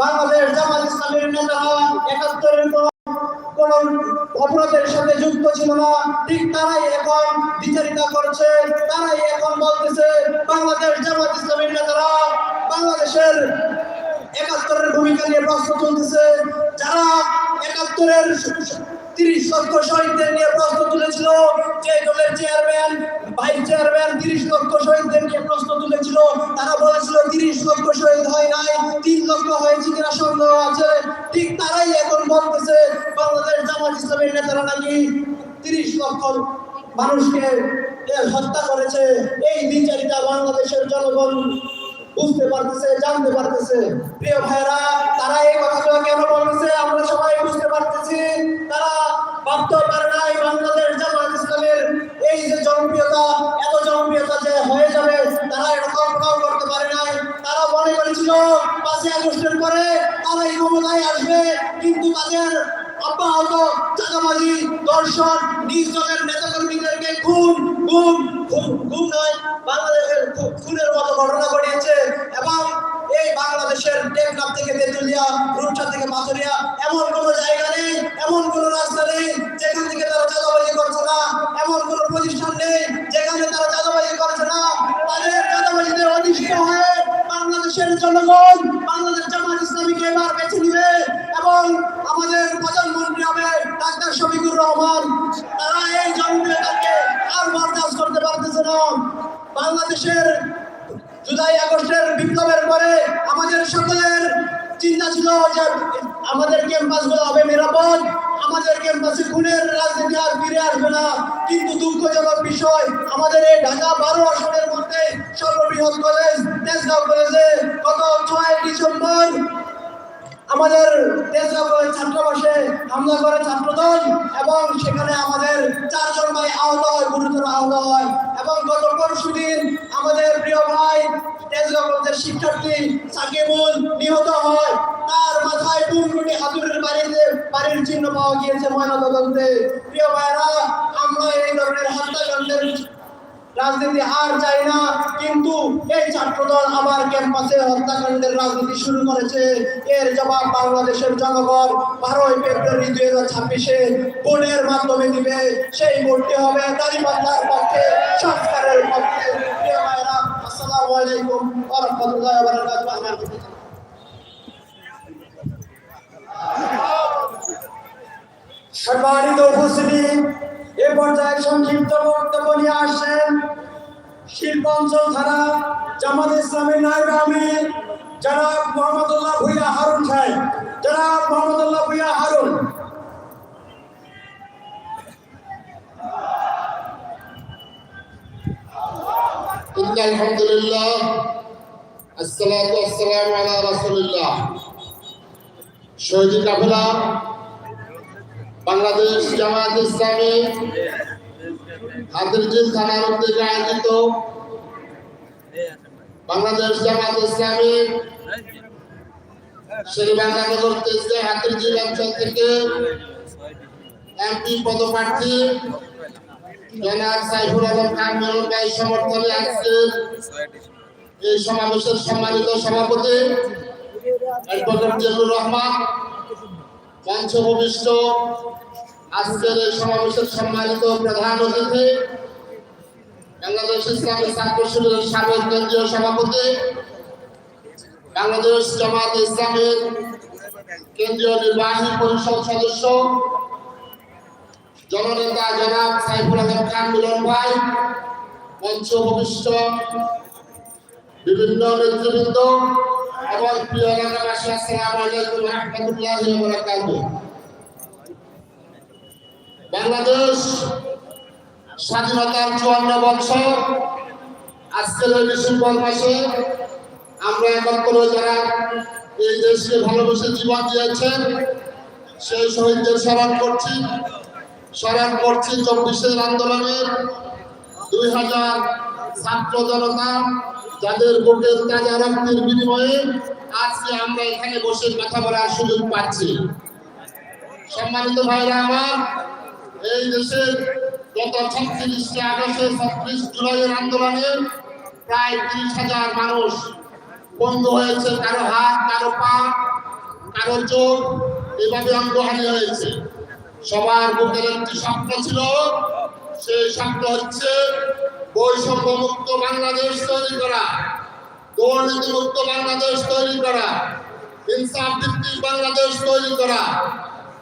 বাংলাদেশ জামাত ইসলামের নেতারা একাত্তরের কোন অপরাধের সাথে যুক্ত ছিল না। ঠিক তারাই এখন বিচারিতা করছে। তারাই এখন বলতেছে, বাংলাদেশ জামাত ইসলামের নেতারা বাংলাদেশের একাত্তরের ভূমিকা নিয়ে প্রশ্ন চলতেছে যারা একাত্তরের তিরিশ লক্ষ শহীদদের নিয়ে প্রশ্ন তুলেছিল। যে দলের চেয়ারম্যান ভাইস চেয়ারম্যান তিরিশ লক্ষ শহীদদের নিয়ে প্রশ্ন তুলেছিল। তারা বলেছিল, তিরিশ লক্ষ শহীদ হয় নাই, তিন লক্ষ হয়েছে কিনা সন্দেহ আছে। ঠিক তারাই এখন বলতেছে, বাংলাদেশ জামাত ইসলামের নেতারা নাকি তিরিশ লক্ষ মানুষকে হত্যা করেছে। এই বিচারিতা বাংলাদেশের জনগণ বুঝতে পারতেছে, জানতে পারতেছে। প্রিয় ভাইরা তারা এই কথাগুলো কেন বলতেছে? আমরা সবাই বুঝতে পারতেছি। তারা ভাবতে পারে নাই বাংলাদেশ জামাত ইসলামের এই যে জনপ্রিয়তা, এত জনপ্রিয়তা যে হয়ে যাবে, তারা এটা কল্পনাও করতে পারে নাই। তারা মনে করেছিল, পাঁচই আগস্টের পরে তারা এই ক্ষমতায় আসবে, কিন্তু তাদের খুনের মতো ঘটনা ঘটিয়েছে এবং এই বাংলাদেশের টেকনাফ থেকে তেঁতুলিয়া, রূপসা থেকে পাথরিয়া এমন কোনো জায়গা নেই, এমন কোনো রাস্তা নেই যেখান থেকে তারা চাঁদাবাজি করছে না, এমন কোনো প্রতিষ্ঠান নেই যেখানে তারা চাঁদাবাজি করছে না। তাদের চাঁদাবাজিতে বাংলাদেশের জনগণ, বাংলাদেশ জামাত ইসলামীকে এবার বেছে নিবে এবং আমাদের বাংলাদেশের জুলাই আগস্টের বিপ্লবের পরে আমাদের সকলের চিন্তা ছিল যে আমাদের ক্যাম্পাসগুলো হবে নিরাপদ, আমাদের ক্যাম্পাসে খুনের রাজনীতি আর ফিরে আসবে না। কিন্তু দুঃখজনক বিষয়, আমাদের এই ঢাকা বারো আসনের মধ্যে সর্ববৃহৎ কলেজ, তেজগাঁও কলেজে গত ছয় ডিসেম্বর আমাদের তেজগাঁও ছাত্রাবাসে হামলা করে ছাত্রদল এবং সেখানে আমাদের চারজন ভাই আহত হয়, গুরুতর আহত হয় এবং গত পরশু দিন আমাদের প্রিয় ভাই তেজগাঁও কলেজের শিক্ষার্থী সাকিবুল নিহত হয়। তার মাথায় টুনটুনি হাতুড়ির বাড়িতে বাড়ির চিহ্ন পাওয়া গিয়েছে ময়নাতদন্তে। প্রিয় ভাইরা আমরা এই ধরনের হত্যাকাণ্ডের রাজনীতি আর চাই না, কিন্তু এই ছাত্রদল আবার ক্যাম্পাসে হত্যাকাণ্ডের রাজনীতি শুরু করেছে। এর জবাব বাংলাদেশের জনগণ বারোই ফেব্রুয়ারি দুই হাজার ছাব্বিশে ভোটের মাধ্যমে দিবে। সেই ভোটটি হবে দাঁড়িপাল্লার পক্ষে সংস্কারের পক্ষে। আসসালামু আলাইকুম রাহমাতুল্লাহি বারাকাতুহু। সম্মানিত উপস্থিতি এ পর্যায়ে সংক্ষিপ্ত বক্তব্য নিয়ে আসছেন শিল্পাঞ্চল থানা জামাত ইসলামী নায়ক আমির জনাব মোহাম্মদুল্লাহ ভুইয়া হারুন সাহেব জনাব মোহাম্মদুল্লাহ ভুইয়া হারুন إن الحمد لله الصلاة والسلام على رسول الله শহীদ কাফেলা বাংলাদেশ জামায়াত ইসলামী হাতিরঝিল থানার উদ্যোগে আয়োজিত বাংলাদেশ জামায়াত ইসলামী শেরবাংলানগর তেজগাঁ হাতিরঝিল অঞ্চল থেকে এমপি পদপ্রার্থী জনাব সাইফুল আলম খান মেয়র ভাই সমর্থনে আজকের এই সমাবেশের সম্মানিত সভাপতি অ্যাডভোকেট জিয়াউর রহমান মঞ্চ আজকের সমাবেশের সম্মানিত প্রধান অতিথি, বাংলাদেশ ইসলামী ছাত্র শিবিরের সাবেক কেন্দ্রীয় সভাপতি, বাংলাদেশ জামাত ইসলামের কেন্দ্রীয় নির্বাহী পরিষদ সদস্য, জননেতা জনাব সাইফুল আলম খান মিলন ভাই বিভিন্ন নেতৃবৃন্দ এবং প্রিয় এলাকাবাসী আসসালামু আলাইকুম রহমতুল্লাহি ওয়া বারাকাতুহু। বাংলাদেশ স্বাধীনতার চুয়ান্ন বছর আজকের এই ডিসেম্বর মাসে আমরা একত্র যারা এই দেশকে ভালোবেসে জীবন দিয়েছেন, সেই শহীদদের স্মরণ করছি। স্মরণ করছি চব্বিশের আন্দোলনের দুই হাজার ছাত্র জনতা যাদের বুকের তাজা রক্তের বিনিময়ে আজকে আমরা এখানে বসে কথা বলার সুযোগ পাচ্ছি। সম্মানিত ভাইরা আমার, এই দেশের গত ছত্রিশে আগস্টে ছত্রিশ জুলাইয়ের আন্দোলনে প্রায় তিরিশ হাজার মানুষ বন্ধ হয়েছে। কারও হাত, কারও পা, কারও চোখ এভাবে অঙ্গহানি হয়েছে। সবার বুকের একটি স্বপ্ন ছিল, সেই স্বপ্ন হচ্ছে বৈষম্য মুক্ত বাংলাদেশ তৈরি করা দুর্নীতি মুক্ত বাংলাদেশ তৈরি করা, ইনসাফ ভিত্তিক বাংলাদেশ তৈরি করা।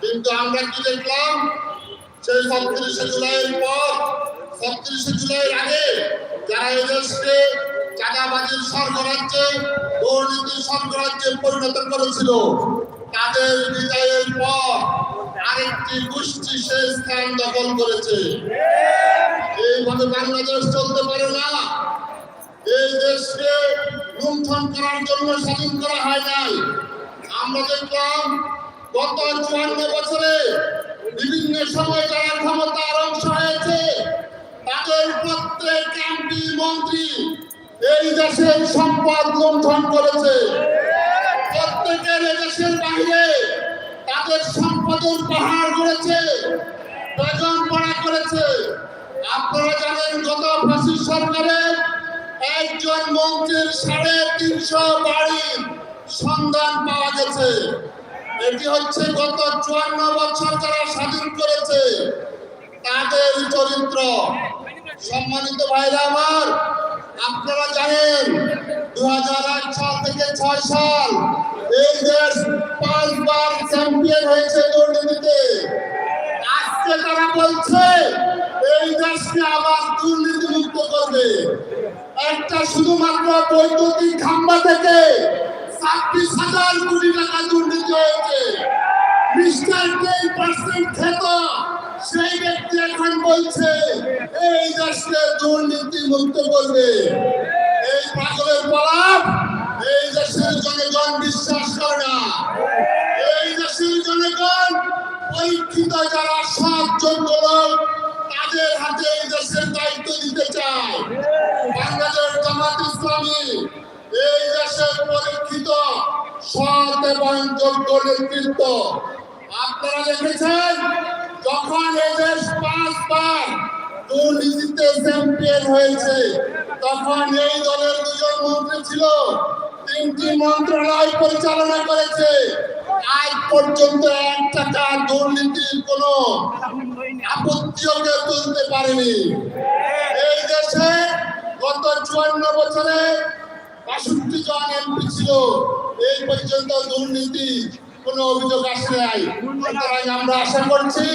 কিন্তু আমরা কি দেখলাম? সেই ছত্রিশে জুলাইয়ের পর, ছত্রিশে জুলাইয়ের আগে যারা এই দেশকে চাঁদাবাজির স্বর্গরাজ্যে, দুর্নীতির স্বর্গরাজ্যে পরিণত করেছিল, তাদের বিদায়ের পর আরেকটি গোষ্ঠী সে স্থান দখল করেছে। এইভাবে বাংলাদেশ চলতে পারে না। এই দেশকে লুণ্ঠন করার জন্য স্বাধীন করা হয় নাই। আমরা দেখলাম গত চুয়ান্ন বছরে বিভিন্ন সময় যারা ক্ষমতার অংশ হয়েছে, তাদের প্রত্যেক এমপি, মন্ত্রী এই দেশের সম্পদ লুণ্ঠন করেছে। প্রত্যেকের দেশের বাইরে তাদের সম্পদের পাহাড় করেছে বেতন পড়া করেছে। আপনারা জানেন গত ফাঁসি সরকারের একজন মন্ত্রীর সাড়ে তিনশো বাড়ির সন্ধান পাওয়া গেছে। এটি হচ্ছে গত চুয়ান্ন বছর যারা স্বাধীন করেছে, তাদের চরিত্র। সম্মানিত ভাইরা আমার, আপনারা জানেন দু সাল থেকে ছয় সাল এই দেশ পাঁচবার চ্যাম্পিয়ন হয়েছে দুর্নীতিতে। আজকে তারা বলছে, এই দেশকে আবার দুর্নীতি মুক্ত করবে। একটা শুধুমাত্র বৈদ্যুতিক খাম্বা থেকে ছাব্বিশ হাজার কোটি টাকা দুর্নীতি হয়েছে। সেই বলছে, এই এই এই বিশ্বাস জনগণ পরীক্ষিত যারা যোগ্য লোক তাদের হাতে এই দেশের দায়িত্ব চায়। বাংলাদেশ জামাত ইসলামী এই দেশের পরীক্ষিত সৎ এবং যোগ্য নেতৃত্ব। আপনারা দেখেছেন, যখন এই দেশ পাঁচবার হয়েছে, তখন এই দলের দুজন মন্ত্রী ছিল, তিনটি মন্ত্রণালয় পরিচালনা করেছে। আজ পর্যন্ত এক টাকা দুর্নীতির কোনো আপত্তিও কেউ তুলতে পারেনি। এই দেশে গত চুয়ান্ন বছরে বাষট্টি জন এমপি ছিল। এই পর্যন্ত দুর্নীতি কোনো অভিযোগ আসে নাই। সুতরাং আমরা আশা করছি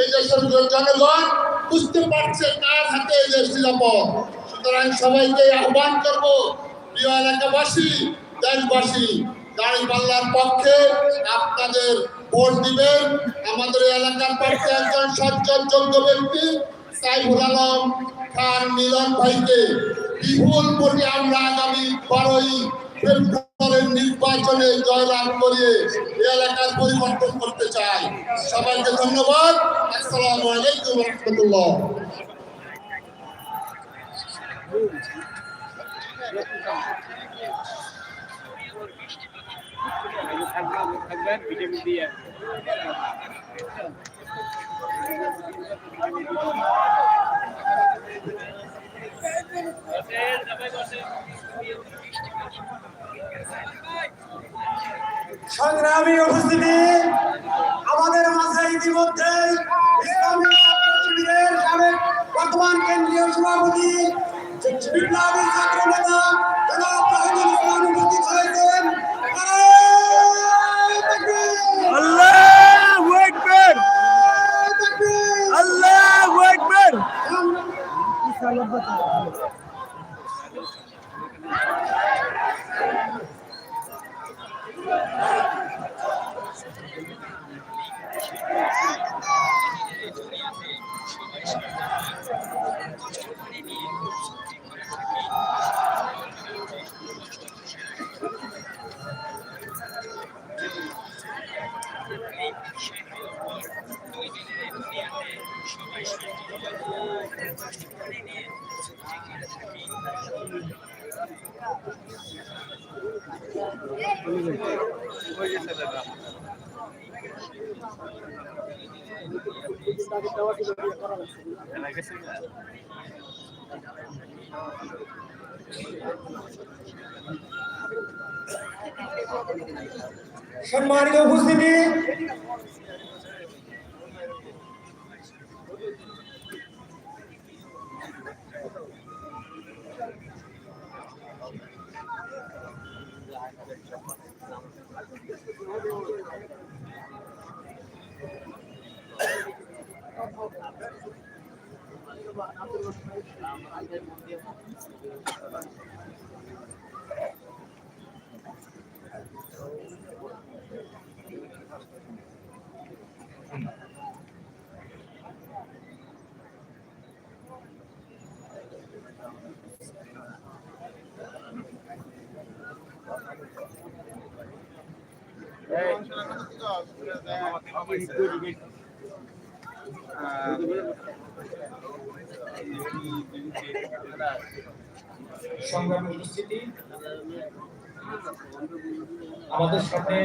এই দেশের জনগণ বুঝতে পারছে কার হাতে এই দেশ নিরাপদ। সুতরাং সবাইকে আহ্বান করব প্রিয় এলাকাবাসী, দেশবাসী দাঁড়িপাল্লার পক্ষে আপনাদের ভোট দিবেন। আমাদের এলাকার পক্ষে একজন সজ্জন যোগ্য ব্যক্তি, সাইফুল আলম খান মিলন ভাইকে বিপুল ভোটে আমরা আগামী বারোই ফেব্রুয়ারির নির্বাচনে জয়লাভ করিয়ে এলাকার পরিবর্তন করতে চাই। সবাইকে ধন্যবাদ। আসসালামু আলাইকুম রহমতুল্লাহ। থাকবেন ভিটামিন দিয়ে সংগ্রামী উপস্থিতি আমাদের মাঝে ইতিমধ্যে বর্তমান কেন্দ্রীয় সভাপতি বিপ্লবী ছাত্র নেতা সম্মানিত উপস্থিতি সংগ্রামী উপস্থিতি আমাদের সাথে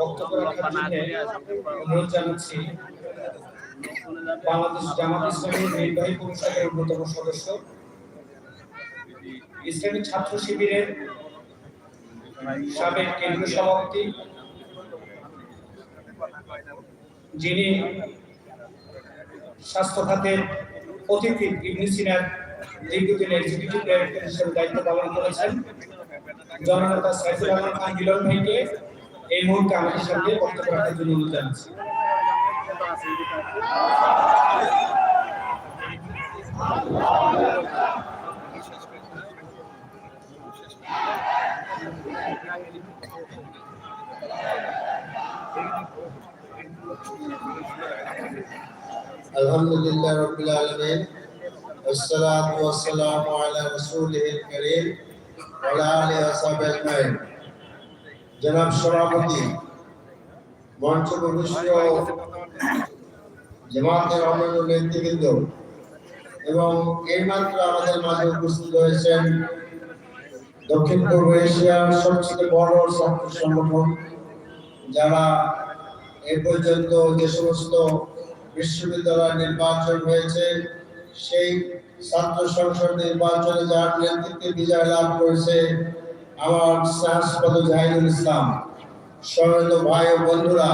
বক্তব্য রাখার জন্য অনুরোধ জানাচ্ছি। বাংলাদেশ জামাত ইসলামী নির্বাহী পরিষদের অন্যতম সদস্য। ইসলামী ছাত্র শিবিরের সাবেক কেন্দ্রীয় সভাপতি যিনি স্বাস্থ্য খাতের অতিথি ইবনি সিনার দীর্ঘদিন এক্সিকিউটিভ ডাইরেক্টর হিসেবে দায়িত্ব পালন করেছেন জননেতা সাইফুল আলম খান গিলন ভাইকে এই মুহূর্তে আমাদের সামনে বক্তব্য রাখার জন্য অনুরোধ জানাচ্ছি। Allah لله رب العالمين والصلاة والسلام على رسوله الكريم وعلى آله وصحبه أجمعين জনাব সভাপতি মঞ্চ প্রবিষ্ট জামাতের অন্যান্য নেতৃবৃন্দ এবং এইমাত্র আমাদের মাঝে উপস্থিত হয়েছেন দক্ষিণ পূর্ব এশিয়ার সবচেয়ে বড় ছাত্র সংগঠন যারা এ পর্যন্ত যে সমস্ত বিশ্ববিদ্যালয় নির্বাচন হয়েছে, সেই ছাত্র সংসদ নির্বাচনে যার নেতৃত্বে বিজয় লাভ করেছে আমার সাহসপদ জাহিদুল ইসলাম। সহৃদ ভাই ও বন্ধুরা,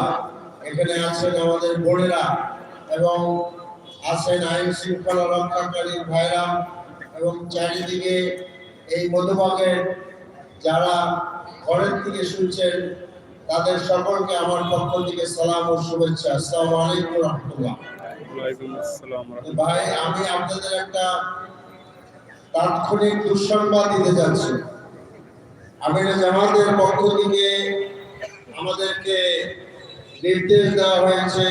এখানে আছেন আমাদের বোনেরা এবং আছেন আইন শৃঙ্খলা রক্ষাকারী ভাইরা এবং চারিদিকে এই মধুবাগের যারা ঘরের থেকে শুনছেন তাদের সকলকে আমার পক্ষ থেকে সালাম ও শুভেচ্ছা। আসসালামু আলাইকুম রহমতুল্লাহ। ভাই আমি আপনাদের একটা তাৎক্ষণিক দুঃসংবাদ দিতে যাচ্ছি। আমির জামাতের পক্ষ থেকে আমাদেরকে নির্দেশ দেওয়া হয়েছে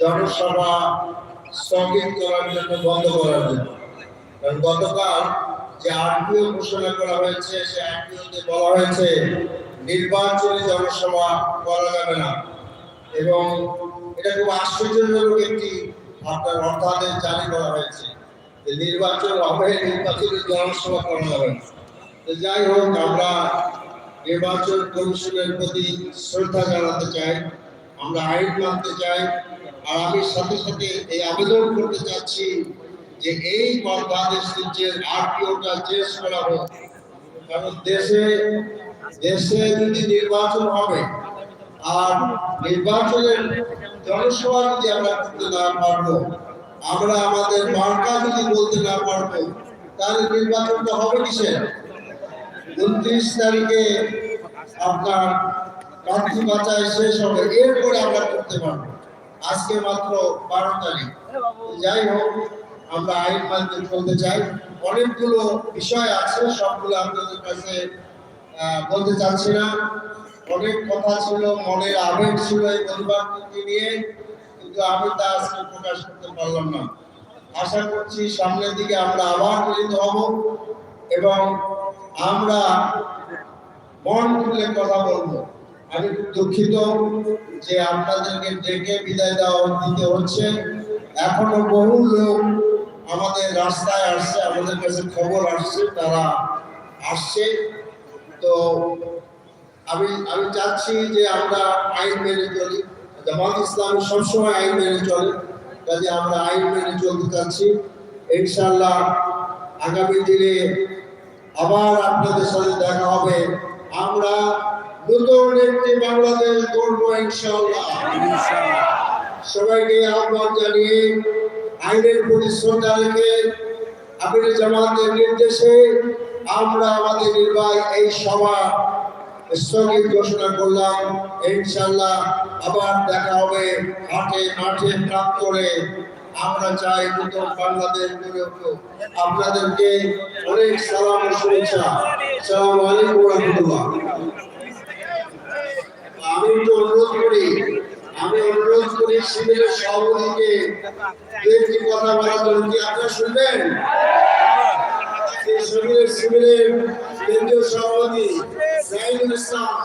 জনসভা স্থগিত করার জন্য বন্ধ করার জন্য। গতকাল যে আরপিও ঘোষণা করা হয়েছে, সে আরপিওতে বলা হয়েছে, নির্বাচনী জনসভা করা যাবে না। এবং এটা খুব আশ্চর্যজনক একটি আপনার অর্থাদেশ জারি করা হয়েছে যে নির্বাচন হবে, নির্বাচনী জনসভা করা যাবে না। যাই হোক, আমরা নির্বাচন কমিশনের প্রতি শ্রদ্ধা জানাতে চাই, আমরা আইন মানতে চাই, আর আমি সাথে সাথে এই আবেদন করতে চাচ্ছি যে এই বাংলাদেশ যে আরপিওটা চেঞ্জ করা হোক। কারণ দেশে দেশে যদি নির্বাচন হবে, আর নির্বাচনের জনসভা যদি আমরা করতে না পারব, আমরা আমাদের মার্কা যদি বলতে না পারব, তাহলে নির্বাচনটা হবে কিসের? উনত্রিশ তারিখে আপনার প্রার্থী বাঁচায় শেষ হবে, এরপরে আমরা করতে পারব। আজকে মাত্র বারো তারিখ। যাই হোক আমরা আইন মানতে চলতে চাই। অনেকগুলো বিষয় আছে, সবগুলো আপনাদের কাছে বলতে চাচ্ছি না। অনেক কথা ছিল, মনের আবেগ ছিল এই পরিবারকে নিয়ে, কিন্তু আমি তা আজকে প্রকাশ করতে পারলাম না। আশা করছি সামনের দিকে আমরা আবার মিলিত হব এবং আমরা মন খুলে কথা বলব। আমি দুঃখিত যে আপনাদেরকে ডেকে বিদায় দেওয়া দিতে হচ্ছে। এখনও বহু লোক আমাদের রাস্তায় আসছে আমাদের কাছে খবর আসছে তারা আসছে। তো আমি আমি চাচ্ছি যে আমরা আইন মেনে চলি জামাত ইসলাম সবসময় আইন মেনে চলে কাজে আমরা আইন মেনে চলতে চাচ্ছি। ইনশাল্লাহ আগামী দিনে আবার আপনাদের সাথে দেখা হবে। আমরা নতুন একটি বাংলাদেশ গড়ব ইনশাআল্লাহ। সবাইকে আহ্বান জানিয়ে আইনের প্রতি শ্রদ্ধা রেখে আমির জামাতের নির্দেশে আমরা আমাদের নির্বাহী এই সভা স্থগিত ঘোষণা করলাম। ইনশাল্লাহ আবার দেখা হবে হাটে মাঠে প্রান্তরে আমরা চাই নতুন বাংলাদেশ আপনাদেরকে অনেক সালাম শুভেচ্ছা। সালাম আলাইকুম রহমতুল্লাহ। আমি তো অনুরোধ করি আমি অনুরোধ করি শিবিরের সভাপতিকে একটি কথা বলার জন্য কি আপনারা শুনবেন? শিবিরের শিবিরের কেন্দ্রীয় সভাপতি জাহিদুল ইসলাম।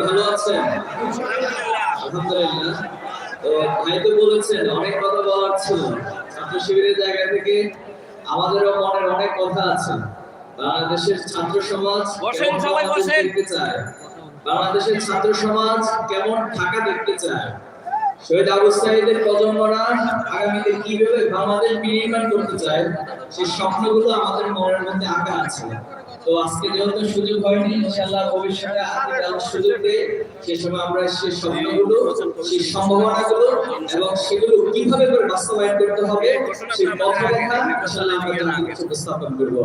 ভালো আছেন? আলহামদুলিল্লাহ। তো ভাই তো বলেছেন অনেক কথা বলার ছিল। ছাত্র শিবিরের জায়গা থেকে আমাদেরও মনের অনেক কথা আছে। বাংলাদেশের ছাত্র সমাজ বসেন, সবাই বসেন। দেখতে চায় বাংলাদেশের ছাত্র সমাজ কেমন ঢাকা দেখতে চায় শহীদ আবু সাইদের প্রজন্মরা আগামীতে কীভাবে বাংলাদেশ বিনির্মাণ করতে চায়, সেই স্বপ্নগুলো আমাদের মনের মধ্যে আঁকা আছে। তো আজকে যেহেতু সুযোগ হয়নি, ইনশাআল্লাহ ভবিষ্যতে সুযোগ দিয়ে সে সময় আমরা সেই স্বপ্নগুলো, সেই সম্ভাবনাগুলো এবং সেগুলো কীভাবে করে বাস্তবায়ন করতে হবে, সেই পথরেখা ইনশাআল্লাহ আমরা তাদের কাছে উপস্থাপন করব।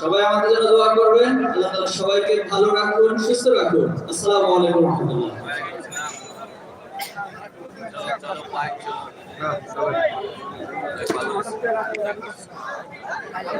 সবাই আমাদের জন্য দোয়া করবেন। আল্লাহ তাআলা সবাইকে ভালো রাখুন, সুস্থ রাখুন। আসসালামু আলাইকুম রাহমাতুল্লাহ। Yeah, sorry.